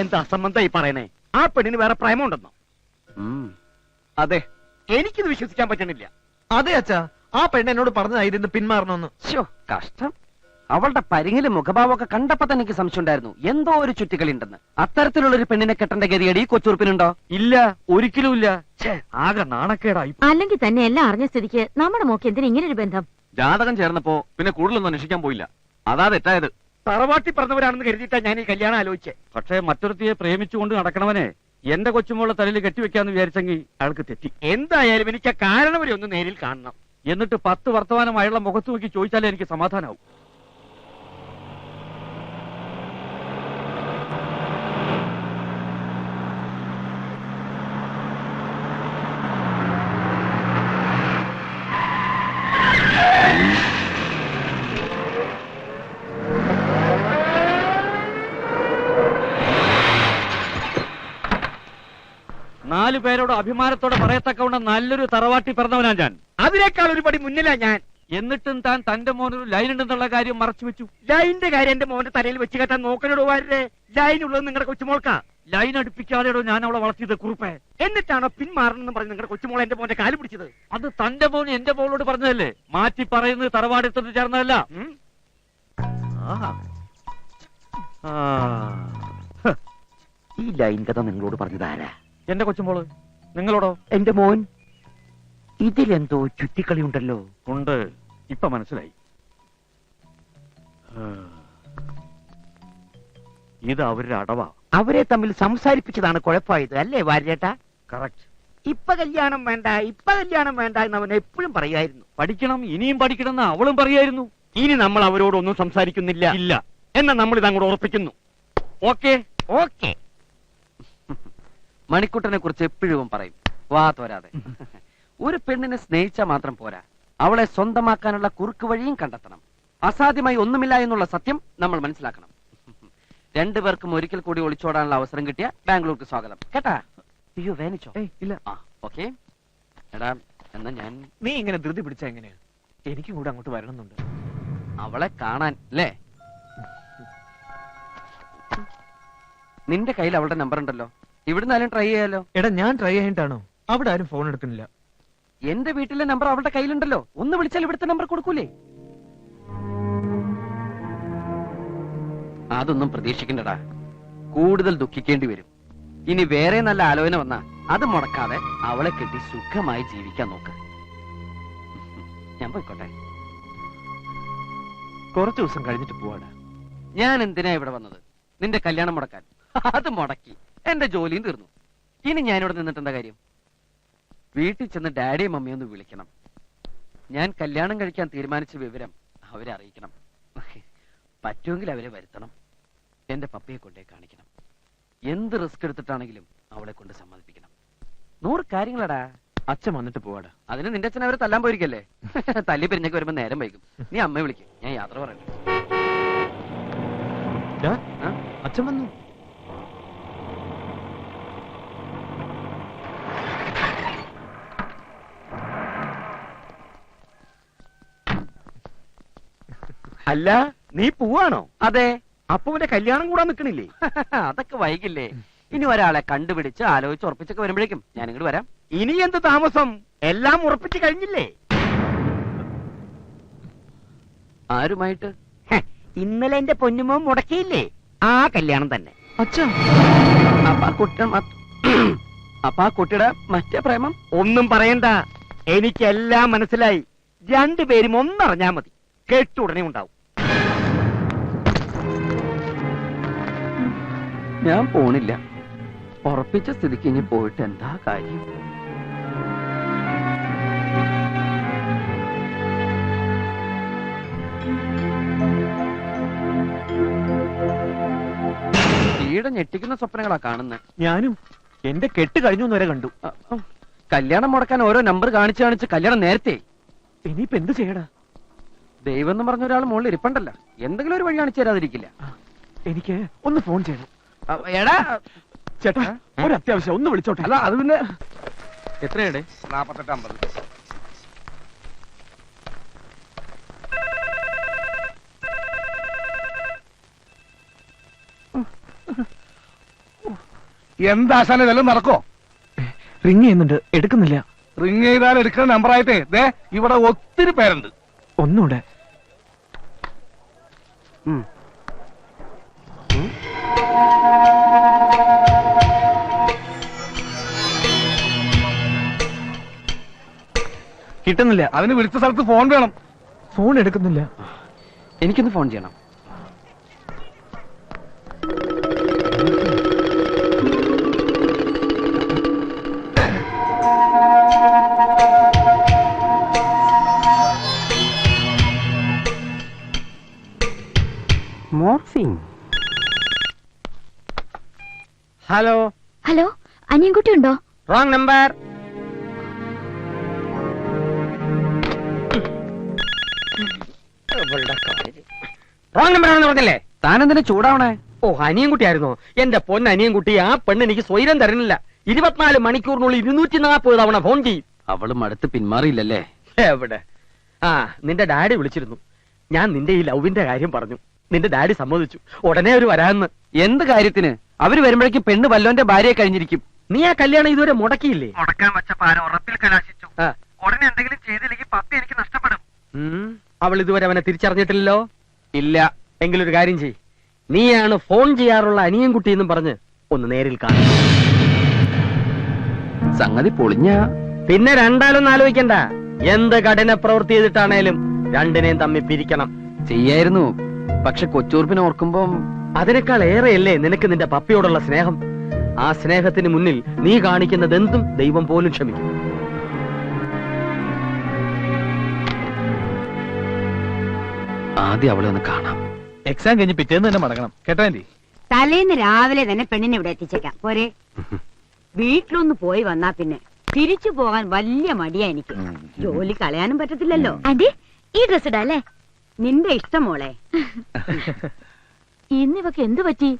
എന്താ അസംബന്ധം ഈ പറയണേ? ആ പെണ്ണിന് വേറെ പ്രേമമുണ്ടെന്നോ? അതെ. എനിക്കിത് വിശ്വസിക്കാൻ പറ്റണില്ല. അതെ അച്ഛാ. ആ പെണ്ണ് എന്നോട് പറഞ്ഞതായിരുന്നു പിന്മാറണമെന്ന്. ശ്ശോ, കഷ്ടം. അവളുടെ പരിങ്ങിലെ മുഖഭാവമൊക്കെ കണ്ടപ്പോ തന്നെ എനിക്ക് സംശയം ഉണ്ടായിരുന്നു. എന്തോ ഒരു ചുറ്റിക്കളി ഉണ്ടെന്ന് അത്തരത്തിലുള്ള ഒരു പെണ്ണിനെ കെട്ടേണ്ട ഗതിയടി ഈ കൊച്ചുറുപ്പിനുണ്ടോ? ഇല്ല ഒരിക്കലും ഇല്ല. ആകെ നാണക്കേടായി അല്ലെങ്കിൽ തന്നെ എല്ലാം അറിഞ്ഞ സ്ഥിതിക്ക് നമ്മുടെ മോക്ക് എന്തിനാ ഇങ്ങനെ ഒരു ബന്ധം? ജാതകം ചേർന്നപ്പോ പിന്നെ കൂടുതലൊന്നും അന്വേഷിക്കാൻ പോയില്ല. അതാ തെറ്റായത്. തറവാട്ടി പറഞ്ഞവരാണെന്ന് കരുതിയിട്ടാ ഞാൻ ഈ കല്യാണം ആലോചിച്ചേ. പക്ഷേ മറ്റൊരുത്തിയെ പ്രേമിച്ചുകൊണ്ട് നടക്കണവനെ എന്റെ കൊച്ചുമോളെ തലയിൽ കെട്ടിവെക്കാന്ന് വിചാരിച്ചെങ്കിൽ അയാൾക്ക് തെറ്റി. എന്തായാലും എനിക്ക് ആ കാരണം വരെ ഒന്ന് നേരിൽ കാണണം. എന്നിട്ട് പത്ത് വർത്തമാനം അയാളുടെ മുഖത്ത് നോക്കി ചോദിച്ചാലേ എനിക്ക് സമാധാനാവും. നാലു പേരോട് അഭിമാനത്തോടെ പറയത്തക്കവണ്ണം നല്ലൊരു തറവാട്ടി പിറന്നവനാ ഞാൻ. അതിനേക്കാൾ ഒരു പടി മുന്നിലാ ഞാൻ. എന്നിട്ടും താൻ തന്റെ മോനൊരു ലൈൻ ഉണ്ടെന്നുള്ള കാര്യം മറച്ചു വെച്ചു. ലൈനിന്റെ കാര്യം എന്റെ മോന്റെ തലയിൽ വെച്ച് കെട്ടാൻ നോക്കനോട് വാരുടെ ലൈൻ ഉള്ളത് നിങ്ങളുടെ കൊച്ചുമോൾക്കാ. ലൈൻ അടുപ്പിക്കാതെയോ ഞാൻ അവളെ വളർത്തിയത് കുറുപ്പേ. എന്നിട്ടാണോ പിന്മാറണമെന്ന് പറഞ്ഞ് നിങ്ങളുടെ കൊച്ചുമോൾ എന്റെ മോന്റെ കാൽ പിടിച്ചത്? അത് തന്റെ മോൻ എന്റെ മോളോട് പറഞ്ഞതല്ലേ? മാറ്റി പറയുന്നത് തറവാടെടുത്തിട്ട് ചേർന്നതല്ല. ഉം? ഈ ലൈൻ കഥ നിങ്ങളോട് പറഞ്ഞതാരാ? എന്റെ കൊച്ചുമോൾ നിങ്ങളോടോ? എന്റെ മോൻ ഇതിലെന്തോ ചുറ്റിക്കളി ഉണ്ടല്ലോ ഉണ്ട്. ഇപ്പൊ മനസ്സിലായി. ഇത് അവരുടെ അടവ. അവരെ തമ്മിൽ സംസാരിപ്പിച്ചതാണ് കുഴപ്പമായത് അല്ലേ വാര്യേട്ടാ കറക്റ്റ് ഇപ്പൊ കല്യാണം വേണ്ട ഇപ്പൊ കല്യാണം വേണ്ട എന്ന് അവൻ എപ്പോഴും പറയായിരുന്നു. പഠിക്കണം ഇനിയും പഠിക്കണം എന്ന് അവളും പറയായിരുന്നു. ഇനി നമ്മൾ അവരോടൊന്നും സംസാരിക്കുന്നില്ല. ഇല്ല. എന്ന നമ്മൾ ഇത് അങ്ങോട്ട് ഉറപ്പിക്കുന്നു. ഓക്കെ. ഓക്കെ. മണിക്കുട്ടനെ കുറിച്ച് എപ്പോഴും പറയും. വാ തോരാതെ. ഒരു പെണ്ണിനെ സ്നേഹിച്ചാൽ മാത്രം പോരാ. അവളെ സ്വന്തമാക്കാനുള്ള കുറുക്ക് വഴിയും കണ്ടെത്തണം. അസാധ്യമായി ഒന്നുമില്ല എന്നുള്ള സത്യം നമ്മൾ മനസ്സിലാക്കണം. രണ്ടുപേർക്കും ഒരിക്കൽ കൂടി ഒളിച്ചോടാനുള്ള അവസരം കിട്ടിയ ബാംഗ്ലൂർക്ക് സ്വാഗതം. കേട്ടാ? അയ്യോ വേനിച്ചോ? ഇല്ല. ആ ഓക്കെ. എടാ എന്നാ ഞാൻ നീ ഇങ്ങനെ ധൃതി പിടിച്ചാ എങ്ങനെയാ? എനിക്കും കൂടെ അങ്ങോട്ട് വരണമെന്നുണ്ട്. അവളെ കാണാൻ അല്ലേ നിന്റെ കയ്യിൽ അവളുടെ നമ്പർ ഉണ്ടല്ലോ. ഇവിടുന്നാലും ട്രൈ ചെയ്യാലോ? എടാ ഞാൻ ട്രൈ ചെയ്യണ്ടാണോ അവിടെ ആരും ഫോൺ എടുക്കുന്നില്ല. എന്റെ വീട്ടിലെ നമ്പർ അവളുടെ കയ്യിലുണ്ടല്ലോ. ഒന്ന് വിളിച്ചാൽ ഇവിടുത്തെ നമ്പർ കൊടുക്കൂലേ? അതൊന്നും പ്രതീക്ഷിക്കണ്ടടാ. കൂടുതൽ ദുഃഖിക്കേണ്ടി വരും. ഇനി വേറെ നല്ല ആലോചന വന്നാ അത് മുടക്കാതെ അവളെ കെട്ടി സുഖമായി ജീവിക്കാൻ നോക്ക്. ഞാൻ പോയിക്കോട്ടെ. കുറച്ച് ദിവസം കഴിഞ്ഞിട്ട് പോവാടാ. ഞാൻ എന്തിനാ ഇവിടെ വന്നത്? നിന്റെ കല്യാണം മുടക്കാൻ. അത് മുടക്കി. എന്റെ ജോലിയും തീർന്നു. ഇനി ഞാനിവിടെ നിന്നിട്ട് എന്താ കാര്യം? വീട്ടിൽ ചെന്ന് ഡാഡിയും മമ്മിയും ഒന്ന് വിളിക്കണം. ഞാൻ കല്യാണം കഴിക്കാൻ തീരുമാനിച്ച വിവരം അവരെ അറിയിക്കണം. പറ്റുമെങ്കിൽ അവരെ വരുത്തണം. എന്റെ പപ്പയെ കൊണ്ടേ കാണിക്കണം. എന്ത് റിസ്ക് എടുത്തിട്ടാണെങ്കിലും അവളെ കൊണ്ട് സമ്മതിപ്പിക്കണം. നൂറ് കാര്യങ്ങളടാ. അച്ഛൻ വന്നിട്ട് പോവാടാ. അതിന് നിന്റെ അച്ഛൻ അവരെ തല്ലാൻ പോയിരിക്കല്ലേ? തല്ലി പിരിഞ്ഞൊക്കെ വരുമ്പോ നേരം വൈകും. നീ അമ്മയെ വിളിക്കും. ഞാൻ യാത്ര പറയണ്ട അച്ഛൻ വന്നു. അല്ല നീ പോവാണോ? അതെ. അപ്പുവിന്റെ കല്യാണം കൂടാൻ നിക്കണില്ലേ അതൊക്കെ വൈകില്ലേ. ഇനി ഒരാളെ കണ്ടുപിടിച്ച് ആലോചിച്ച് ഉറപ്പിച്ചൊക്കെ വരുമ്പോഴേക്കും ഞാൻ ഇങ്ങോട്ട് വരാം. ഇനി എന്ത് താമസം? എല്ലാം ഉറപ്പിച്ചു കഴിഞ്ഞില്ലേ? ആരുമായിട്ട്? ഇന്നലെ എന്റെ പൊന്നുമോ മുടക്കിയില്ലേ? ആ കല്യാണം തന്നെ. അച്ഛാ. അപ്പൊ ആ കുട്ടി മ- അപ്പൊ ആ കുട്ടിയുടെ മറ്റേ പ്രേമം? ഒന്നും പറയണ്ട. എനിക്കെല്ലാം മനസ്സിലായി. രണ്ടുപേരും ഒന്നറിഞ്ഞാ മതി. കേട്ടുടനെ ഉണ്ടാവും. ഞാൻ പോണില്ല. ഉറപ്പിച്ച സ്ഥിതിക്ക് ഇനി പോയിട്ട് എന്താ കാര്യം? ഈടെ ഞെട്ടിക്കുന്ന സ്വപ്നങ്ങളാ കാണുന്നത് ഞാനും എന്റെ കെട്ട് കഴിഞ്ഞു എന്ന് വരെ കണ്ടു. കല്യാണം മുടക്കാൻ ഓരോ നമ്പർ കാണിച്ച് കാണിച്ച് കല്യാണം നേരത്തെ ഇനിയിപ്പോ എന്ത് ചെയ്യടാ? ദൈവം എന്ന് പറഞ്ഞ ഒരാൾ മുകളിൽ ഇരിപ്പണ്ടല്ല. എന്തെങ്കിലും ഒരു വഴി കാണിച്ചു തരാതിരിക്കില്ല. എനിക്ക് ഒന്ന് ഫോൺ ചെയ്യണം. എടാ! ചേട്ടാ ഒരു അത്യാവശ്യം ഒന്ന് വിളിച്ചോട്ടെ. അല്ല അത് പിന്നെ എത്രയാണ് നാപ്പത്തെട്ട് അമ്പത് എന്താ എന്താശാനെ ഇതെല്ലാം നടക്കോ റിങ് ചെയ്യുന്നുണ്ട്. എടുക്കുന്നില്ല. റിങ് ചെയ്താൽ എടുക്കുന്ന നമ്പറായിട്ടേ ദേ ഇവിടെ ഒത്തിരി പേരുണ്ട്. ഒന്നുകൂടെ. കിട്ടുന്നില്ല. അതിന് വിളിച്ച സ്ഥലത്ത് ഫോൺ വേണം. ഫോൺ എടുക്കുന്നില്ല. എനിക്കൊന്ന് ഫോൺ ചെയ്യണം. ഹലോ ഹലോ അനിയൻകുട്ടി ഉണ്ടോ റോങ് നമ്പർ റോങ് നമ്പർ ആണെന്ന് പറഞ്ഞല്ലേ? താനെന്തിനാ ചൂടാവണേ? ഓ അനിയൻകുട്ടിയായിരുന്നോ. എന്റെ പൊന്ന അനിയൻകുട്ടി ആ പെണ്ണ് എനിക്ക് സ്വൈരം തരുന്നില്ല. ഇരുപത്തിനാല് മണിക്കൂറിനുള്ളിൽ ഇരുന്നൂറ്റി നാൽപ്പത് തവണ ഫോൺ ചെയ്യും. അവൾ മടുത്ത് പിന്മാറിയില്ലല്ലേ? എവിടെ? ആ നിന്റെ ഡാഡി വിളിച്ചിരുന്നു. ഞാൻ നിന്റെ ഈ ലവിന്റെ കാര്യം പറഞ്ഞു. നിന്റെ ഡാഡി സമ്മതിച്ചു. ഉടനെ അവർ വരാന്ന് എന്ത് കാര്യത്തിന്? അവർ വരുമ്പോഴേക്കും പെണ്ണ് വല്ലോന്റെ ഭാര്യയെ കഴിഞ്ഞിരിക്കും. നീ ആ കല്യാണം ഇതുവരെ മുടക്കിയില്ലേ? മുടക്കാൻ വെച്ചപ്പോ പാര ഉറപ്പിൽ കലാശിച്ചു. ആ. ഉടനെ എന്തെങ്കിലും ചെയ്തില്ലെങ്കിൽ പപ്പി എനിക്ക് നഷ്ടപ്പെടും. ഉം, അവൾ ഇതുവരെ അവനെ തിരിച്ചറിഞ്ഞിട്ടില്ലല്ലോ? ഇല്ല. എങ്കിലൊരു കാര്യം ചെയ് നീയാണ് ഫോൺ ചെയ്യാറുള്ള അനിയൻകുട്ടി എന്നും പറഞ്ഞ് ഒന്ന് നേരിൽ കാണും. സംഗതി പൊളിഞ്ഞ. പിന്നെ രണ്ടാലൊന്നും ആലോചിക്കണ്ട. എന്ത് കഠിന പ്രവൃത്തി ചെയ്തിട്ടാണേലും രണ്ടിനെയും തമ്മിൽ പിരിക്കണം. ചെയ്യായിരുന്നു. പക്ഷെ കൊച്ചൂർപ്പിനെ ഓർക്കുമ്പം അതിനേക്കാൾ ഏറെയല്ലേ നിനക്ക് നിന്റെ പപ്പിയോടുള്ള സ്നേഹം? ആ സ്നേഹത്തിന് മുന്നിൽ നീ കാണിക്കുന്നത് എന്തും ദൈവം പോലും ക്ഷമിക്കും. ആദ്യം അവളെ ഒന്ന് കാണാം. എക്സാം കഴിഞ്ഞ് പിറ്റേന്ന് തന്നെ മടങ്ങണം. കേട്ടോ ആന്റി? തലേന്ന് രാവിലെ തന്നെ പെണ്ണിനെ ഇവിടെ എത്തിച്ചേക്കാം. പോരെ. വീട്ടിലൊന്ന് പോയി വന്നാ പിന്നെ തിരിച്ചു പോകാൻ വലിയ മടിയാ എനിക്ക്. ജോലി കളയാനും പറ്റത്തില്ലല്ലോ. അതെ ഈ ഡ്രസ് ഇടാ അല്ലേ? നിന്റെ ഇഷ്ടം മോളെ. ഇന്നിവക്ക് എന്തു പറ്റി?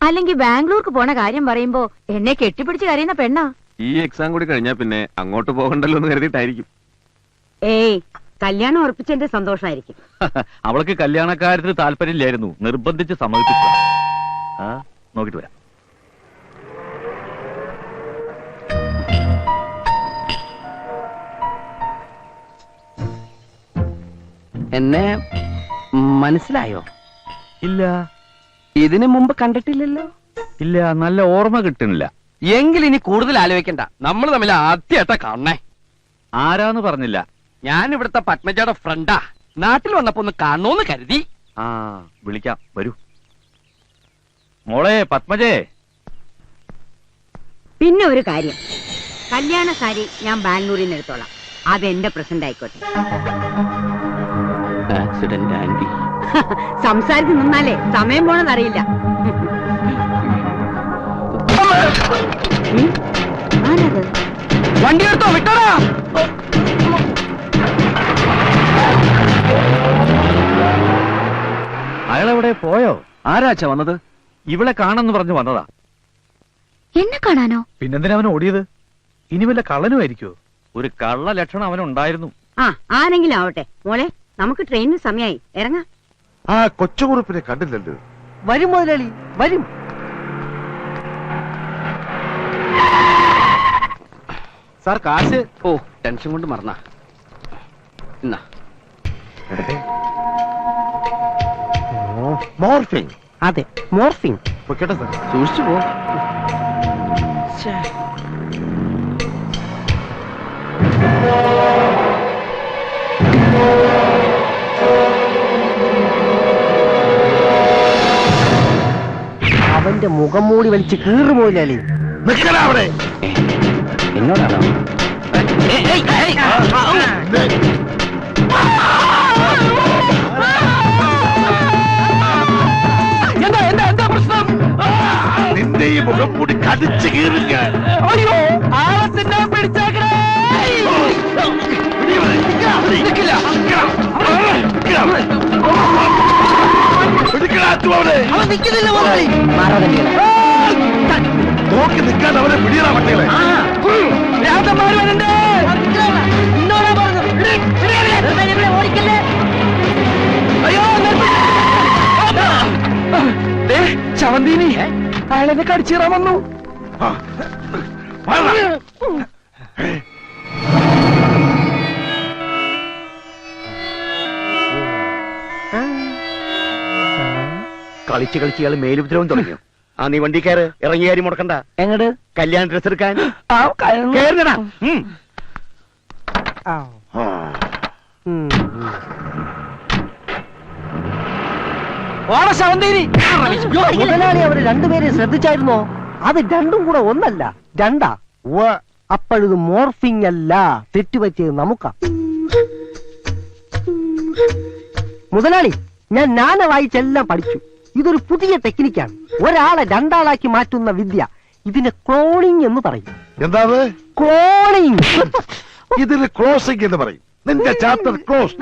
അല്ലെങ്കിൽ ബാംഗ്ലൂർക്ക് പോണ കാര്യം പറയുമ്പോ എന്നെ കെട്ടിപ്പിടിച്ച് കരയുന്ന പെണ്ണാ? ഈ എക്സാം കൂടി കഴിഞ്ഞാ പിന്നെ അങ്ങോട്ട് പോകണ്ടല്ലോ എന്ന് കരുതിയിട്ടായിരിക്കും. ഏയ് കല്യാണം ഉറപ്പിച്ചെന്റെ സന്തോഷമായിരിക്കും അവൾക്ക് കല്യാണക്കാര്യത്തിന് താല്പര്യമില്ലായിരുന്നു. നിർബന്ധിച്ച് സമ്മതിപ്പിച്ചു ആ നോക്കിട്ട് വരാം. എന്നെ മനസ്സിലായോ? ഇല്ല. ഇതിനു മുമ്പ് കണ്ടിട്ടില്ലല്ലോ? ഇല്ല നല്ല ഓർമ്മ കിട്ടുന്നില്ല. എങ്കിൽ ഇനി കൂടുതൽ ആലോചിക്കണ്ട. നമ്മൾ തമ്മിൽ ആദ്യമായിട്ടാ കാണണേ. ആരാന്ന് പറഞ്ഞില്ല. ഞാൻ ഇവിടുത്തെ പത്മജയുടെ ഫ്രണ്ടാ. നാട്ടിൽ വന്നപ്പോ ഒന്ന് കാണണോന്ന് കരുതി. ആ വിളിക്കാം. വരൂ. മോളെ പത്മജേ. പിന്നെ ഒരു കാര്യം. കല്യാണ സാരി ഞാൻ ബാംഗ്ലൂരിൽ നിന്ന് എടുത്തോളാം. അത് എന്റെ പ്രസന്റ് ആയിക്കോട്ടെ. ആക്സിഡന്റ് ആന്റി സംസാരിച്ച് നിന്നാലേ സമയം ആരത്? വണ്ടി എടുത്തോ വിട്ടോടാ. അയാളെവിടെ പോയോ? ആരാച്ച വന്നത്? ഇവിടെ കാണാന്ന് പറഞ്ഞു വന്നതാ. എന്നെ കാണാനോ? പിന്നെന്തിനാ അവൻ ഓടിയത്? ഇനി വല്ല കള്ളനുമായിരിക്കോ ഒരു കള്ള ലക്ഷണം അവനുണ്ടായിരുന്നു. ആ ആരെങ്കിലും ആവട്ടെ. മോളെ നമുക്ക് ട്രെയിനിന് സമയമായി ഇറങ്ങാം. ആ കൊച്ചുകുറുപ്പിനെ കണ്ടില്ലല്ലോ. വരും മുതലാളി വരും. സാർ കാശ്? ഓ ടെൻഷൻ കൊണ്ട് മറന്ന. എന്നാ മോർഫിംഗ് അതെ മോർഫിംഗ് സാർ. സൂക്ഷിച്ചു പോ. അവന്റെ മുഖം മൂടി വലിച്ച് കീറു പോയില്ലേ അവിടെ. എന്നോടാണോ? നിന്റെ ഈ മുഖം മൂടി കടിച്ചു കീറി ഞാൻ നോക്കി നിൽക്കാൻ അവനെ പിടിയടാ പട്ടികളെ. ചവന്തീനി. അയാളെന്നെ കടിച്ചീറാൻ വന്നു. കളിച്ച് കളിച്ച് ഇയാൾ മേലുപദ്രവം തുടങ്ങി. ആ നീ വണ്ടി കയറ്. ഇറങ്ങി കാര്യം മുടക്കണ്ട. എങ്ങട്? കല്യാണ ഡ്രസ് എടുക്കാൻ. മുതലാളി അവർ രണ്ടുപേരെ ശ്രദ്ധിച്ചായിരുന്നോ? അത് രണ്ടും കൂടെ ഒന്നല്ല രണ്ടാ. അപ്പോഴത് മോർഫിംഗ് അല്ല. തെറ്റുപറ്റിയത് നമുക്കാ. മുതലാളി ഞാൻ നാന വായിച്ചെല്ലാം പഠിച്ചു. ഇതൊരു പുതിയ ടെക്നിക്കാണ്. ഒരാളെ രണ്ടാളാക്കി മാറ്റുന്ന വിദ്യ ഇതിനെ ക്ലോണിംഗ് എന്ന് പറയും. എന്താണ് ക്ലോണിംഗ് ഇതിന് ക്ലോസിംഗ് എന്ന് പറയും. നിന്റെ ചാപ്റ്റർ ക്ലോസ്